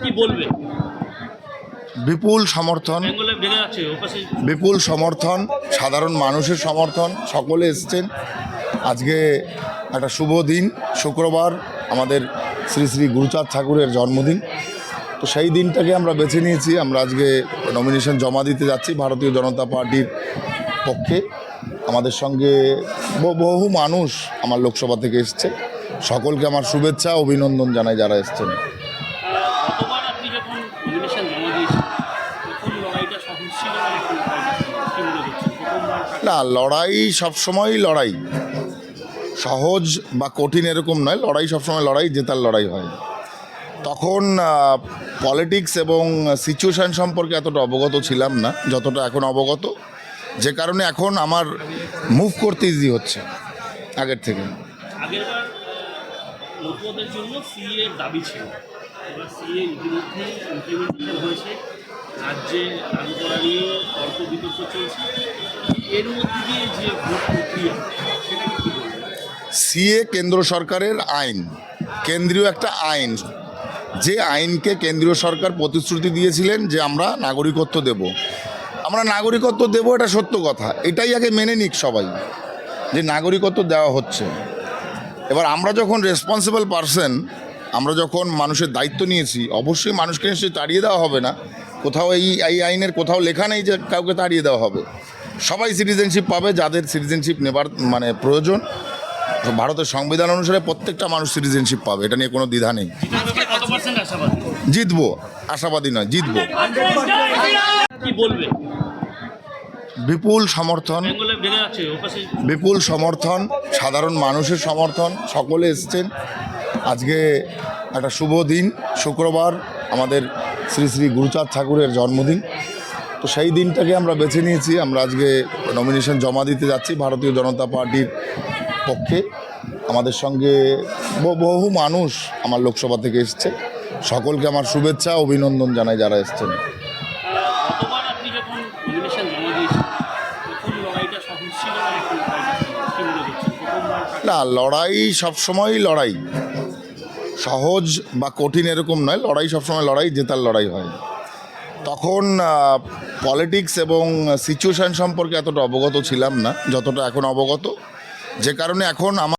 কি বলবে? বিপুল সমর্থন। বিপুল সমর্থন সাধারণ মানুষের সমর্থন সকলে এসছেন। আজকে একটা শুভ দিন শুক্রবার আমাদের শ্রী শ্রী গুরুচাঁদ ঠাকুরের জন্মদিন। তো সেই দিনটাকে আমরা বেছে নিয়েছি আমরা আজকে নমিনেশন জমা দিতে যাচ্ছি ভারতীয় জনতা পার্টির পক্ষে। আমাদের সঙ্গে বহু মানুষ আমার লোকসভা থেকে এসছে। সকলকে আমার শুভেচ্ছা অভিনন্দন জানাই যারা এসছেন। যখন নমিনেশন জমা তখন লড়াইটা সহজ ছিল না লড়াই সবসময়ই লড়াই। সহজ বা কঠিন এরকম নয় লড়াই সবসময় লড়াই জেতার লড়াই হয়। তখন পলিটিক্স এবং সিচুয়েশান সম্পর্কে এতটা অবগত ছিলাম না যতটা এখন অবগত। যে কারণে এখন আমার মুভ করতে ইজি হচ্ছে আগের থেকে। আগেরবার জন্য দাবি ছিল। এবার সিএ ইতিমধ্যে ইমপ্লিমেন্টেশন হয়েছে রাজ্যে লাগু করা নিয়ে তর্ক বিতর্ক চলছে। এর মধ্যে দিয়ে যে ভোট প্রক্রিয়া সেটাকে কি সিএ কেন্দ্র সরকারের আইন, কেন্দ্রীয় একটা আইন। যে আইনকে কেন্দ্রীয় সরকার প্রতিশ্রুতি দিয়েছিলেন যে আমরা নাগরিকত্ব দেব। আমরা নাগরিকত্ব দেব এটা সত্য কথা, এটাই আগে মেনে নিক সবাই, যে নাগরিকত্ব দেওয়া হচ্ছে। এবার আমরা যখন রেসপন্সিবল পারসন আমরা যখন মানুষের দায়িত্ব নিয়েছি অবশ্যই মানুষকে নিশ্চয়ই তাড়িয়ে দেওয়া হবে না। কোথাও এই এই আইনের কোথাও লেখা নেই যে কাউকে তাড়িয়ে দেওয়া হবে। সবাই সিটিজেনশিপ পাবে যাদের সিটিজেনশিপ নেবার মানে প্রয়োজন। ভারতের সংবিধান অনুসারে প্রত্যেকটা মানুষ সিটিজেনশিপ পাবে এটা নিয়ে কোনো দ্বিধা নেই। জিতবো আশাবাদী নয় জিতবো। বিপুল সমর্থন বিপুল সমর্থন সাধারণ মানুষের সমর্থন সকলে এসছেন। আজকে একটা শুভ দিন শুক্রবার আমাদের শ্রী শ্রী গুরুচাঁদ ঠাকুরের জন্মদিন। তো সেই দিনটাকে আমরা বেছে নিয়েছি আমরা আজকে নমিনেশন জমা দিতে যাচ্ছি ভারতীয় জনতা পার্টির পক্ষে। আমাদের সঙ্গে বহু মানুষ আমার লোকসভা থেকে এসছে। সকলকে আমার শুভেচ্ছা অভিনন্দন জানাই যারা এসছেন। না লড়াই সবসময়ই লড়াই। সহজ বা কঠিন এরকম নয়, লড়াই সবসময় লড়াই, জেতার লড়াই হয়। তখন পলিটিক্স এবং সিচুয়েশান সম্পর্কে এতটা অবগত ছিলাম না, যতটা এখন অবগত। যে কারণে এখন আমার